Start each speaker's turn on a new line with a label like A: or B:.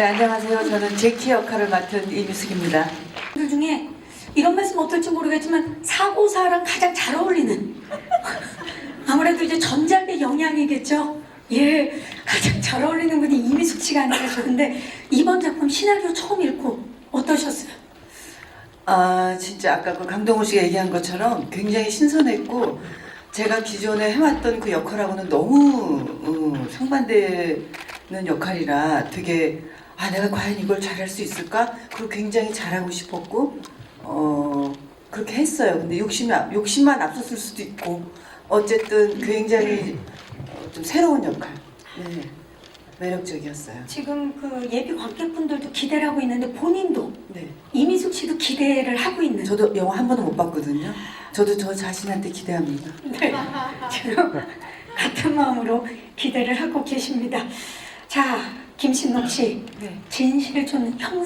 A: 네, 안녕하세요. 저는 제키 역할을 맡은 이미숙입니다.
B: 분들 중에 이런 말씀 어떨지 모르겠지만 사고사랑 가장 잘 어울리는 아무래도 이제 전작의 영향이겠죠. 예, 가장 잘 어울리는 분이 이미숙 씨가 아닌가 싶은데 이번 작품 시나리오 처음 읽고 어떠셨어요?
A: 아, 진짜 아까 그 강동호 씨가 얘기한 것처럼 굉장히 신선했고 제가 기존에 해왔던 그 역할하고는 너무 어, 상반되는 역할이라 되게 아 내가 과연 이걸 잘할 수 있을까? 그리고 굉장히 잘하고 싶었고 어 그렇게 했어요. 근데 욕심이 앞- 욕심만 앞섰을 수도 있고 어쨌든 굉장히 어, 좀 새로운 역할. 네, 매력적이었어요.
B: 지금 그 예비 관객분들도 기대를 하고 있는데 본인도
A: 네.
B: 이미숙 씨도 기대를 하고 있는
A: 저도 영화 한 번도 못 봤거든요. 저도 저 자신한테 기대합니다.
B: 네, 지금 같은 마음으로 기대를 하고 계십니다. 자, 김신록 씨,
A: 네.
B: 진실 좀 형사